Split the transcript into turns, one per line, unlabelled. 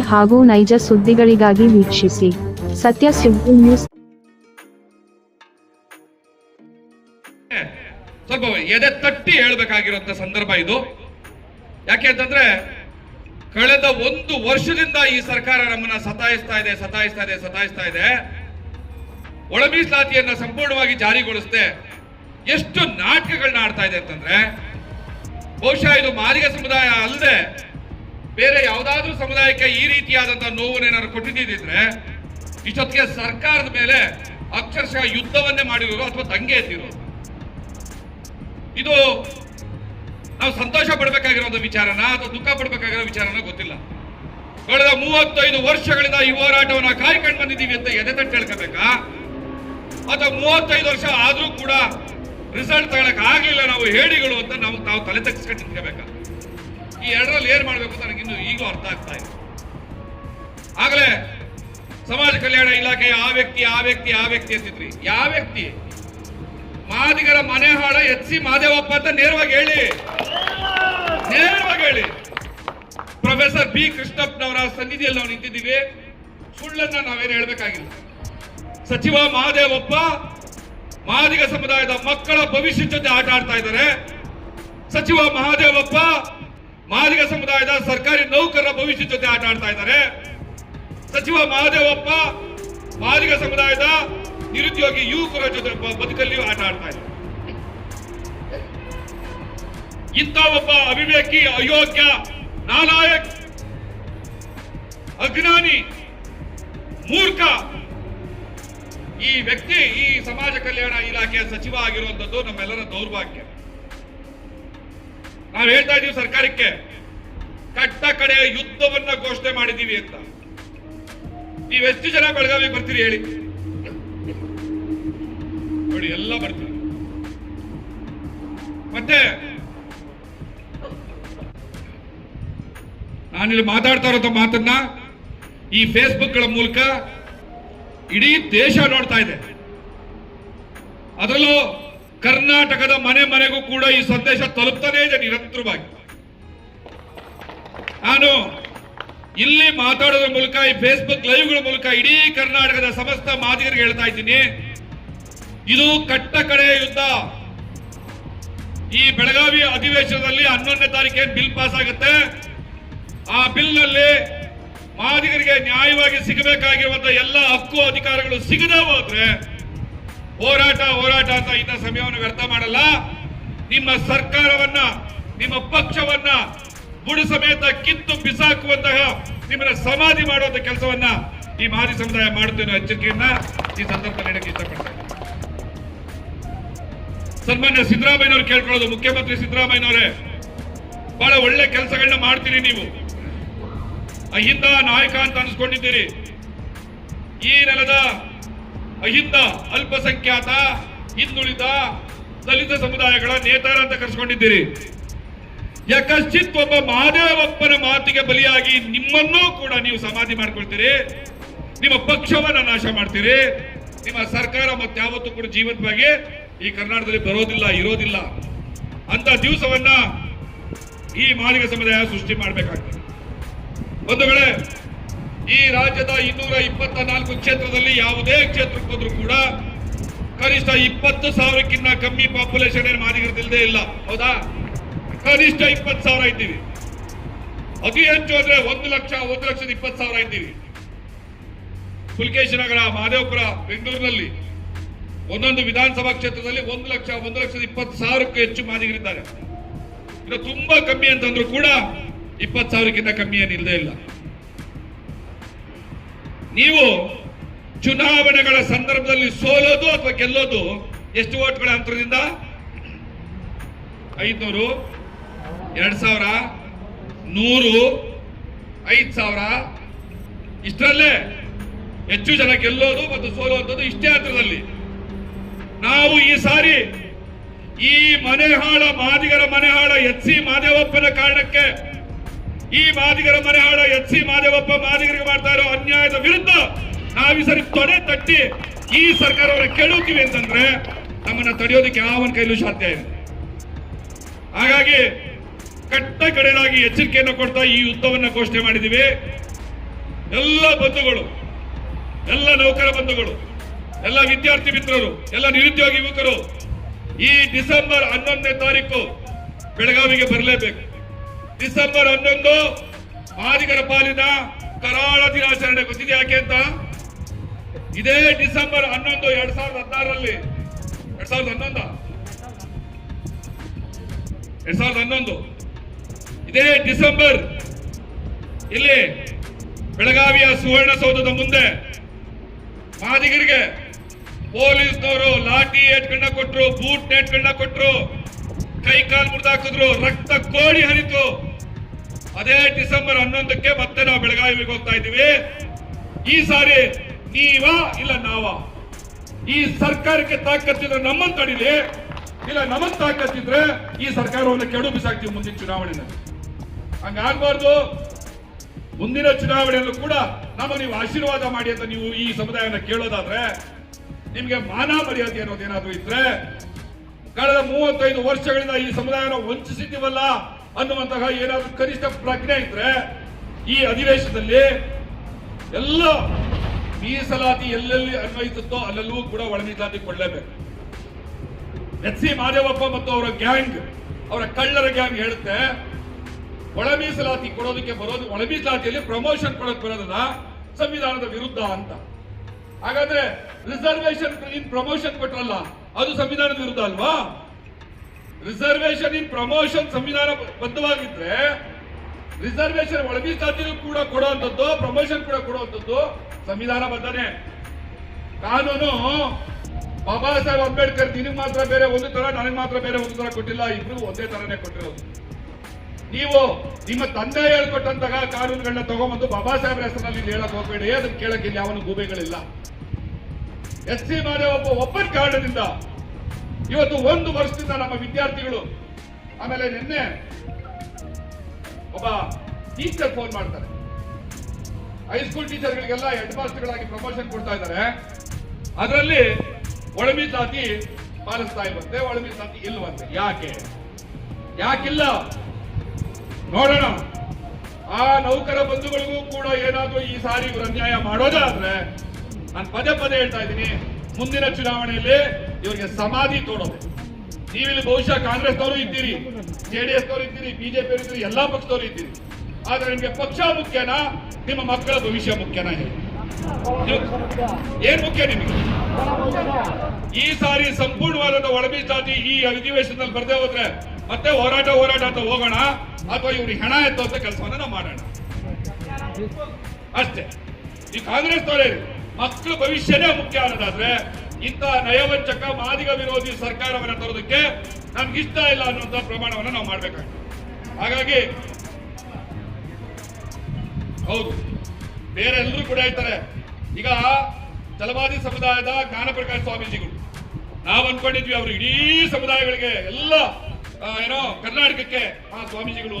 ಹಾಗೂ ನೈಜ ಸುದ್ದಿಗಳಿಗಾಗಿ ವೀಕ್ಷಿಸಿ. ಸತ್ಯ ಸುದ್ದಿ ನ್ಯೂಸ್.
ಸ್ವಲ್ಪ ಎದೆ ತಟ್ಟಿ ಹೇಳಬೇಕಾಗಿರುವಂತ ಸಂದರ್ಭ ಇದು. ಯಾಕೆ ಅಂತಂದ್ರೆ, ಕಳೆದ ಒಂದು ವರ್ಷದಿಂದ ಈ ಸರ್ಕಾರ ನಮ್ಮನ್ನ ಸತಾಯಿಸ್ತಾ ಇದೆ ಸತಾಯಿಸ್ತಾ ಇದೆ ಸತಾಯಿಸ್ತಾ ಇದೆ. ಒಳ ಮೀಸಲಾತಿಯನ್ನ ಸಂಪೂರ್ಣವಾಗಿ ಜಾರಿಗೊಳಿಸದೆ. ಎಷ್ಟು ನಾಟಕಗಳನ್ನ ಆಡ್ತಾ ಇದೆ ಅಂತಂದ್ರೆ, ಬಹುಶಃ ಇದು ಮಾದಿಗ ಸಮುದಾಯ ಅಲ್ಲದೆ ಬೇರೆ ಯಾವುದಾದ್ರೂ ಸಮುದಾಯಕ್ಕೆ ಈ ರೀತಿಯಾದಂತಹ ನೋವನ್ನೇನಾದ್ರು ಕೊಟ್ಟಿದ್ದಿದ್ರೆ ಇಷ್ಟೊತ್ತಿಗೆ ಸರ್ಕಾರದ ಮೇಲೆ ಅಕ್ಷರಶಃ ಯುದ್ಧವನ್ನೇ ಮಾಡಿರೋರು ಅಥವಾ ದಂಗೆ ಎದ್ದಿರೋರು ಇದು ನಾವು ಸಂತೋಷ ಪಡಬೇಕಾಗಿರೋ ವಿಚಾರನ ಅಥವಾ ದುಃಖ ಪಡಬೇಕಾಗಿರೋ ವಿಚಾರನ ಗೊತ್ತಿಲ್ಲ. ಕಳೆದ ಮೂವತ್ತೈದು ವರ್ಷಗಳಿಂದ ಈ ಹೋರಾಟವನ್ನು ಕಾಯ್ಕೊಂಡು ಬಂದಿದ್ದೀವಿ ಅಂತ ಎದೆ ತಟ್ಟು ಹೇಳ್ಕೋಬೇಕಾ? ಅಥವಾ ಮೂವತ್ತೈದು ವರ್ಷ ಆದ್ರೂ ಕೂಡ ರಿಸಲ್ಟ್ ತಗೊಳಕ್ ಆಗ್ಲಿಲ್ಲ ನಾವು ಹೇಳಿಗಳು ಅಂತ ನಾವು ತಾವು ತಲೆ ತಗ್ಸ್ಕೊಂಡು ನಿಂತ್ಕೋಬೇಕಾ? ಈ ಎರಡರಲ್ಲಿ ಏನ್ ಮಾಡ್ಬೇಕು ಅಂತ ನನಗೆ ಇನ್ನು ಈಗಲೂ ಅರ್ಥ ಆಗ್ತಾ ಇದೆ ಆಗಲೇ ಸಮಾಜ ಕಲ್ಯಾಣ ಇಲಾಖೆ ಆ ವ್ಯಕ್ತಿ ಆ ವ್ಯಕ್ತಿ ಆ ವ್ಯಕ್ತಿ ಅಂತಿದ್ರಿ. ಯಾವ ವ್ಯಕ್ತಿ? ಮಾದಿಗರ ಮನೆ ಹಾಳ ಎಚ್ ಸಿ ಮಾದೇವಪ್ಪ ಅಂತ ನೇರವಾಗಿ ಹೇಳಿ. ನೇರವಾಗಿ ಹೇಳಿ. ಪ್ರೊಫೆಸರ್ ಬಿ ಕೃಷ್ಣಪ್ಪನವರ ಸನ್ನಿಧಿಯಲ್ಲಿ ನಾವು ನಿಂತಿದ್ದೀವಿ. ಸುಳ್ಳನ್ನ ನಾವೇನು ಹೇಳಬೇಕಾಗಿಲ್ಲ. ಸಚಿವ ಮಹಾದೇವಪ್ಪ ಮಾದಿಗ ಸಮುದಾಯದ ಮಕ್ಕಳ ಭವಿಷ್ಯದ ಜೊತೆ ಆಟ ಆಡ್ತಾ ಇದ್ದಾರೆ. ಸಚಿವ ಮಹಾದೇವಪ್ಪ ಮಾದಿಗ ಸಮುದಾಯದ ಸರ್ಕಾರಿ ನೌಕರರ ಭವಿಷ್ಯ ಜೊತೆ ಆಟ ಆಡ್ತಾ ಇದ್ದಾರೆ. ಸಚಿವ ಮಹಾದೇವಪ್ಪ ಮಾದಿಗ ಸಮುದಾಯದ ನಿರುದ್ಯೋಗಿ ಯುವಕರ ಜೊತೆ ಬದುಕಲ್ಲಿ ಆಟ ಆಡ್ತಾ ಇದ್ದಾರೆ. ಇಂಥ ಒಬ್ಬ ಅವಿವೇಕಿ, ಅಯೋಗ್ಯ, ನಾಲಾಯಕ್, ಅಜ್ಞಾನಿ, ಮೂರ್ಖ ಈ ವ್ಯಕ್ತಿ ಈ ಸಮಾಜ ಕಲ್ಯಾಣ ಇಲಾಖೆಯ ಸಚಿವ ಆಗಿರುವಂತದ್ದು ನಮ್ಮೆಲ್ಲರ ದೌರ್ಭಾಗ್ಯ. ನಾವು ಹೇಳ್ತಾ ಇದೀವಿ ಸರ್ಕಾರಕ್ಕೆ, ಕಟ್ಟ ಕಡೆ ಯುದ್ಧವನ್ನ ಘೋಷಣೆ ಮಾಡಿದೀವಿ ಅಂತ. ನೀವೆಷ್ಟು ಜನ ಬೆಳಗಾವಿಗೆ ಬರ್ತೀರಿ ಹೇಳಿ. ನೋಡಿ, ಎಲ್ಲ ಬರ್ತೀವಿ. ಮತ್ತೆ, ನಾನಿಲ್ಲಿ ಮಾತಾಡ್ತಾ ಇರೋ ಮಾತನ್ನ ಈ ಫೇಸ್ಬುಕ್ಗಳ ಮೂಲಕ ಇಡೀ ದೇಶ ನೋಡ್ತಾ ಇದೆ. ಅದರಲ್ಲೂ ಕರ್ನಾಟಕದ ಮನೆ ಮನೆಗೂ ಕೂಡ ಈ ಸಂದೇಶ ತಲುಪ್ತಾನೇ ಇದೆ ನಿರಂತರವಾಗಿ. ನಾನು ಇಲ್ಲಿ ಮಾತಾಡೋದ್ರ ಮೂಲಕ, ಈ ಫೇಸ್ಬುಕ್ ಲೈವ್ಗಳ ಮೂಲಕ ಇಡೀ ಕರ್ನಾಟಕದ ಸಮಸ್ತ ಮಾದಿಗರಿಗೆ ಹೇಳ್ತಾ ಇದ್ದೀನಿ. ಇದು ಕಟ್ಟ ಕಡೆಯ ಯುದ್ಧ. ಈ ಬೆಳಗಾವಿ ಅಧಿವೇಶನದಲ್ಲಿ ಹನ್ನೊಂದನೇ ತಾರೀಕು ಬಿಲ್ ಪಾಸ್ ಆಗುತ್ತೆ. ಆ ಬಿಲ್ನಲ್ಲಿ ಮಾದಿಗರಿಗೆ ನ್ಯಾಯವಾಗಿ ಸಿಗಬೇಕಾಗಿರುವಂತಹ ಎಲ್ಲ ಹಕ್ಕು, ಅಧಿಕಾರಗಳು ಸಿಗದೆ ಹೋದ್ರೆ ಹೋರಾಟ ಹೋರಾಟ ಅಂತ ಇಂಥ ಸಮಯವನ್ನು ವ್ಯರ್ಥ ಮಾಡಲ್ಲ. ನಿಮ್ಮ ಸರ್ಕಾರವನ್ನ, ನಿಮ್ಮ ಪಕ್ಷವನ್ನ ಬುಡು ಸಮೇತ ಕಿತ್ತು ಬಿಸಾಕುವಂತಹ ನಿಮ್ಮನ್ನ ಸಮಾಧಿ ಮಾಡುವಂತಹ ಕೆಲಸವನ್ನ ಈ ಮಾಜಿ ಸಮುದಾಯ ಮಾಡುತ್ತೆ ಅನ್ನೋ ಎಚ್ಚರಿಕೆಯನ್ನ ಈ ಸಂದರ್ಭ ನೀಡಕ್ಕೆ ಇಷ್ಟಪಡ್ತೇನೆ. ಸನ್ಮಾನ್ಯ ಸಿದ್ದರಾಮಯ್ಯನವ್ರು ಕೇಳ್ಕೊಳ್ಳೋದು, ಮುಖ್ಯಮಂತ್ರಿ ಸಿದ್ದರಾಮಯ್ಯನವರೇ, ಬಹಳ ಒಳ್ಳೆ ಕೆಲಸಗಳನ್ನ ಮಾಡ್ತೀರಿ ನೀವು. ಅಹಿಂದ ನಾಯಕ ಅಂತ ಅನ್ಸ್ಕೊಂಡಿದ್ದೀರಿ. ಈ ನೆಲದ ಅಹಿಂದ ಅಲ್ಪಸಂಖ್ಯಾತ ಹಿಂದುಳಿದ ದಲಿತ ಸಮುದಾಯಗಳ ನೇತಾರ ಅಂತ ಕರೆಸ್ಕೊಂಡಿದ್ದೀರಿ. ಯಾಕಶ್ಚಿತ್ ಒಬ್ಬ ಮಹಾದೇವಪ್ಪನ ಮಾತಿಗೆ ಬಲಿಯಾಗಿ ನಿಮ್ಮನ್ನೂ ಕೂಡ ನೀವು ಸಮಾಧಿ ಮಾಡ್ಕೊಳ್ತೀರಿ. ನಿಮ್ಮ ಪಕ್ಷವನ್ನ ನಾಶ ಮಾಡ್ತೀರಿ. ನಿಮ್ಮ ಸರ್ಕಾರ ಮತ್ತೆ ಯಾವತ್ತೂ ಕೂಡ ಜೀವಂತವಾಗಿ ಈ ಕರ್ನಾಟಕದಲ್ಲಿ ಬರೋದಿಲ್ಲ, ಇರೋದಿಲ್ಲ ಅಂತ ದಿವಸವನ್ನ ಈ ಮಾದಿಗ ಸಮುದಾಯ ಸೃಷ್ಟಿ ಮಾಡಬೇಕಾಗ್ತದೆ. ಒಂದು ವೇಳೆ ಈ ರಾಜ್ಯದ ಇನ್ನೂರ ಇಪ್ಪತ್ತ ನಾಲ್ಕು ಕ್ಷೇತ್ರದಲ್ಲಿ ಯಾವುದೇ ಕ್ಷೇತ್ರಕ್ಕೆ ಹೋದ್ರೂ ಕೂಡ ಕನಿಷ್ಠ ಇಪ್ಪತ್ತು ಸಾವಿರಕ್ಕಿಂತ ಕಮ್ಮಿ ಪಾಪ್ಯುಲೇಷನ್ ಏನು ಮಾದಿಗರದಿಲ್ಲದೆ ಇಲ್ಲ. ಹೌದಾ? ಕನಿಷ್ಠ ಇಪ್ಪತ್ತು ಸಾವಿರ ಇದ್ದೀವಿ. ಅತಿ ಹೆಚ್ಚು ಅಂದ್ರೆ ಒಂದು ಲಕ್ಷ, ಒಂದು ಲಕ್ಷದ ಇಪ್ಪತ್ತು ಸಾವಿರ ಇದ್ದೀವಿ. ಪುಲಕೇಶನಗರ ಮಹದೇವಪುರ ಬೆಂಗಳೂರಿನಲ್ಲಿ ಒಂದೊಂದು ವಿಧಾನಸಭಾ ಕ್ಷೇತ್ರದಲ್ಲಿ ಒಂದು ಲಕ್ಷ, ಒಂದು ಲಕ್ಷದ ಇಪ್ಪತ್ತು ಸಾವಿರಕ್ಕೂ ಹೆಚ್ಚು ಮಾದಿಗರಿದ್ದಾರೆ. ಇದು ತುಂಬಾ ಕಮ್ಮಿ ಅಂತಂದ್ರೂ ಕೂಡ ಇಪ್ಪತ್ತು ಸಾವಿರಕ್ಕಿಂತ ಕಮ್ಮಿ ಏನಿಲ್ಲದೆ ಇಲ್ಲ. ನೀವು ಚುನಾವಣೆಗಳ ಸಂದರ್ಭದಲ್ಲಿ ಸೋಲೋದು ಅಥವಾ ಗೆಲ್ಲೋದು? ಎಷ್ಟು ಓಟ್ಗಳ ಅಂತರದಿಂದ? ಐದ್ನೂರು, ಎರಡ್ ಸಾವಿರ, ನೂರು, ಐದ್ ಸಾವಿರ. ಇಷ್ಟರಲ್ಲೇ ಹೆಚ್ಚು ಜನ ಗೆಲ್ಲೋದು ಮತ್ತು ಸೋಲುವಂಥದ್ದು ಇಷ್ಟೇ ಅಂತರದಲ್ಲಿ. ನಾವು ಈ ಸಾರಿ ಈ ಮನೆಹಾಳ ಮಾದಿಗರ ಮನೆಹಾಳ ಎಚ್ ಸಿ ಮಾದೇವಪ್ಪನ ಕಾರಣಕ್ಕೆ ಈ ಮಾದಿಗರ ಮನೆಹಾಳ ಎಚ್ ಸಿ ಮಾದೇವಪ್ಪ ಮಾದಿಗರಿಗೆ ಮಾಡ್ತಾ ಇರೋ ಅನ್ಯಾಯದ ವಿರುದ್ಧ ನಾವೀ ಸರಿ ತೊಡೆ ತಟ್ಟಿ ಈ ಸರ್ಕಾರವನ್ನ ಕೆಳುತ್ತೀವಿ ಅಂತಂದ್ರೆ ನಮ್ಮನ್ನ ತಡೆಯೋದಕ್ಕೆ ಯಾವನ ಕೈಲೂ ಸಾಧ್ಯ ಇದೆ ಹಾಗಾಗಿ ಕಟ್ಟ ಕಡೆಯಾಗಿ ಎಚ್ಚರಿಕೆಯನ್ನು ಕೊಡ್ತಾ ಈ ಯುದ್ಧವನ್ನ ಘೋಷಣೆ ಮಾಡಿದ್ದೀವಿ. ಎಲ್ಲ ಬಂಧುಗಳು, ಎಲ್ಲ ನೌಕರ ಬಂಧುಗಳು, ಎಲ್ಲ ವಿದ್ಯಾರ್ಥಿ ಮಿತ್ರರು, ಎಲ್ಲ ನಿರುದ್ಯೋಗಿ ಯುವಕರು ಈ ಡಿಸೆಂಬರ್ ಹನ್ನೊಂದನೇ ತಾರೀಕು ಬೆಳಗಾವಿಗೆ ಬರಲೇಬೇಕು. ಡಿಸೆಂಬರ್ ಹನ್ನೊಂದು ಮಾದಿಗರ ಪಾಲಿನ ಕರಾಳ ದಿನಾಚರಣೆ ಗೊತ್ತಿದೆ ಯಾಕೆ ಅಂತ? ಇದೇ ಡಿಸೆಂಬರ್ ಹನ್ನೊಂದು, ಎರಡ್ ಸಾವಿರದ ಹದಿನಾರರಲ್ಲಿ. ಎರಡ್ ಸಾವಿರದ ಹನ್ನೊಂದ. ಎರಡ್ ಸಾವಿರದ ಹನ್ನೊಂದು. ಇದೇ ಡಿಸೆಂಬರ್, ಇಲ್ಲಿ ಬೆಳಗಾವಿಯ ಸುವರ್ಣಸೌಧದ ಮುಂದೆ ಮಾದಿಗರಿಗೆ ಪೊಲೀಸ್ನವರು ಲಾಠಿ ಏಟ್ಕಂಡ ಕೊಟ್ರು, ಬೂಟ್ ನೆಟ್ಕಂಡ ಕೊಟ್ರು, ಕೈ ಕಾಲು ಮುರಿದಾಕಿದ್ರು ರಕ್ತ ಕೋಡಿ ಹರಿತು. ಅದೇ ಡಿಸೆಂಬರ್ ಹನ್ನೊಂದಕ್ಕೆ ಮತ್ತೆ ನಾವು ಬೆಳಗಾವಿಗೆ ಹೋಗ್ತಾ ಇದ್ದೀವಿ. ಈ ಸಾರಿ ನೀವ ಇಲ್ಲ ನಾವ. ಈ ಸರ್ಕಾರಕ್ಕೆ ತಾಕತ್ತಿದ್ರೆ ನಮ್ಮನ್ನು ತಡೀಲಿ. ಇಲ್ಲ ನಮ್ಮನ್ನ ತಾಕತ್ತಿದ್ರೆ ಈ ಸರ್ಕಾರವನ್ನು ಕೆಡು ಬಿಸಾಕ್ತೀವಿ ಮುಂದಿನ ಚುನಾವಣೆಯಲ್ಲಿ. ಹಂಗಾಗಬಾರ್ದು ಮುಂದಿನ ಚುನಾವಣೆಯಲ್ಲೂ ಕೂಡ ನಮಗೆ ನೀವು ಆಶೀರ್ವಾದ ಮಾಡಿ ಅಂತ ನೀವು ಈ ಸಮುದಾಯನ ಕೇಳೋದಾದ್ರೆ, ನಿಮಗೆ ಮಾನ ಮರ್ಯಾದೆ ಅನ್ನೋದೇನಾದ್ರೂ ಇದ್ರೆ, ಕಳೆದ ಮೂವತ್ತೈದು ವರ್ಷಗಳಿಂದ ಈ ಸಮುದಾಯನ ವಂಚಿಸಿದ್ದೀವಲ್ಲ ಅನ್ನುವಂತಹ ಏನಾದರೂ ಕನಿಷ್ಠ ಪ್ರಜ್ಞೆ ಇದ್ರೆ ಈ ಅಧಿವೇಶನದಲ್ಲಿ ಎಲ್ಲ ಮೀಸಲಾತಿ ಎಲ್ಲೆಲ್ಲಿ ಅನ್ವಯಿಸುತ್ತೋ ಅಲ್ಲೆಲ್ಲವೂ ಕೂಡ ಒಳ ಮೀಸಲಾತಿ ಕೊಡಲೇಬೇಕು. ಎಚ್ ಸಿ ಮಾದೇವಪ್ಪ ಮತ್ತು ಅವರ ಗ್ಯಾಂಗ್, ಅವರ ಕಳ್ಳರ ಗ್ಯಾಂಗ್ ಹೇಳುತ್ತೆ, ಒಳ ಮೀಸಲಾತಿ ಕೊಡೋದಕ್ಕೆ ಬರೋದು, ಒಳ ಮೀಸಲಾತಿಯಲ್ಲಿ ಪ್ರಮೋಷನ್ ಕೊಡೋಕೆ ಬರೋದಲ್ಲ ಸಂವಿಧಾನದ ವಿರುದ್ಧ ಅಂತ. ಹಾಗಾದ್ರೆ ರಿಸರ್ವೇಶನ್ ಪ್ರಮೋಷನ್ ಕೊಟ್ರಲ್ಲ, ಅದು ಸಂವಿಧಾನದ ವಿರುದ್ಧ ಅಲ್ವಾ? ರಿಸರ್ವೇಶನ್ ಇನ್ ಪ್ರಮೋಷನ್ ಸಂವಿಧಾನ ಬದ್ಧವಾಗಿದ್ರೆ ರಿಸರ್ವೇಶನ್ ಒಳಗೆ ಸಾಧ್ಯ ಕೂಡ ಕೊಡುವಂಥದ್ದು ಪ್ರಮೋಷನ್ ಕೂಡ ಕೊಡುವಂಥದ್ದು ಸಂವಿಧಾನ ಬದ್ಧನೆ. ಕಾನೂನು, ಬಾಬಾ ಸಾಹೇಬ್ ಅಂಬೇಡ್ಕರ್ ನಿನಗೆ ಮಾತ್ರ ಬೇರೆ ಒಂದು ತರ, ನನಗೆ ಮಾತ್ರ ಬೇರೆ ಒಂದು ತರ ಕೊಟ್ಟಿಲ್ಲ ಇಬ್ರಿಗೂ ಒಂದೇ ತರನೇ ಕೊಟ್ಟಿರೋದು. ನೀವು ನಿಮ್ಮ ತಂದೆ ಹೇಳ್ಕೊಟ್ಟಂತಹ ಕಾನೂನುಗಳನ್ನ ತಗೊಂಬಂದು ಬಾಬಾ ಸಾಹೇಬ್ರ ಹೆಸರಲ್ಲಿ ಹೇಳಕ್ ಹೋಗ್ಬೇಡಿ, ಅದನ್ನ ಇಲ್ಲಿ ಯಾವನು ಗೂಬೆಗಳಿಲ್ಲ. ಎಸ್ ಸಿ ಒಬ್ಬ, ಒಬ್ಬನ ಕಾರಣದಿಂದ ಇವತ್ತು ಒಂದು ವರ್ಷದಿಂದ ನಮ್ಮ ವಿದ್ಯಾರ್ಥಿಗಳು, ಆಮೇಲೆ ನಿನ್ನೆ ಒಬ್ಬ ಟೀಚರ್ ಫೋನ್ ಮಾಡ್ತಾರೆ. ಹೈಸ್ಕೂಲ್ ಟೀಚರ್ಗಳಿಗೆಲ್ಲ ಹೆಡ್ ಮಾಸ್ಟರ್ಗಳಾಗಿ ಪ್ರಮೋಷನ್ ಕೊಡ್ತಾ ಇದ್ದಾರೆ. ಅದರಲ್ಲಿ ಒಳಮಿ ಮೀಸಲಾತಿ ಪಾಲಿಸ್ತಾ ಇಲ್ವಂತೆ, ಒಳಮಿ ಸಾತಿ ಇಲ್ವಂತೆ. ಯಾಕೆ? ಯಾಕಿಲ್ಲ? ನೋಡೋಣ. ಆ ನೌಕರ ಬಂಧುಗಳಿಗೂ ಕೂಡ ಏನಾದ್ರೂ ಈ ಸಾರಿ ಅನ್ಯಾಯ ಮಾಡೋದಾದ್ರೆ ನಾನು ಪದೇ ಪದೇ ಹೇಳ್ತಾ ಇದ್ದೀನಿ, ಮುಂದಿನ ಚುನಾವಣೆಯಲ್ಲಿ ಇವರಿಗೆ ಸಮಾಧಿ ತೋಡೋದು ನೀವಿಲ್ಲಿ ಬಹುಶಃ ಕಾಂಗ್ರೆಸ್ನವರು ಇದ್ದೀರಿ ಜೆಡಿಎಸ್ ಅವರು ಇದ್ದೀರಿ ಬಿಜೆಪಿ ಇದ್ದೀರಿ, ಎಲ್ಲಾ ಪಕ್ಷದವರು ಇದ್ದೀರಿ. ಆದ್ರೆ ನಿಮಗೆ ಪಕ್ಷ ಮುಖ್ಯನಾ, ನಿಮ್ಮ ಮಕ್ಕಳ ಭವಿಷ್ಯ ಮುಖ್ಯನಾ ಹೇಳಿ. ಏನ್ ಮುಖ್ಯ ನಿಮಗೆ? ಈ ಸಾರಿ ಸಂಪೂರ್ಣವಾದ ಮೀಸಲಾತಿ ಈ ಅಧಿವೇಶನದಲ್ಲಿ ಬರ್ದೇ ಹೋದ್ರೆ ಮತ್ತೆ ಹೋರಾಟ ಹೋರಾಟ ಅಂತ ಹೋಗೋಣ, ಅಥವಾ ಇವ್ರಿಗೆ ಹೆಣ ಎತ್ತುವಂತ ಕೆಲಸವನ್ನ ನಾವು ಮಾಡೋಣ. ಅಷ್ಟೇ. ಈ ಕಾಂಗ್ರೆಸ್ ಮಕ್ಕಳ ಭವಿಷ್ಯನೇ ಮುಖ್ಯ ಅನ್ನೋದಾದ್ರೆ ಇಂಥ ನಯವಂಚಕ ಮಾದಿಗ ವಿರೋಧಿ ಸರ್ಕಾರವನ್ನು ತರೋದಕ್ಕೆ ನಮ್ಗೆ ಇಷ್ಟ ಇಲ್ಲ ಅನ್ನುವಂತ ಪ್ರಮಾಣವನ್ನು ನಾವು ಮಾಡ್ಬೇಕಾಗ್ತದೆ ಹಾಗಾಗಿ, ಹೌದು, ಬೇರೆ ಎಲ್ಲರೂ ಕೂಡ ಹೇಳ್ತಾರೆ, ಈಗ ಜಲವಾದಿ ಸಮುದಾಯದ ಜ್ಞಾನಪ್ರಕಾಶ್ ಸ್ವಾಮೀಜಿಗಳು, ನಾವು ಅನ್ಕೊಂಡಿದ್ವಿ ಅವರು ಇಡೀ ಸಮುದಾಯಗಳಿಗೆ ಎಲ್ಲ ಏನೋ ಕರ್ನಾಟಕಕ್ಕೆ ಆ ಸ್ವಾಮೀಜಿಗಳು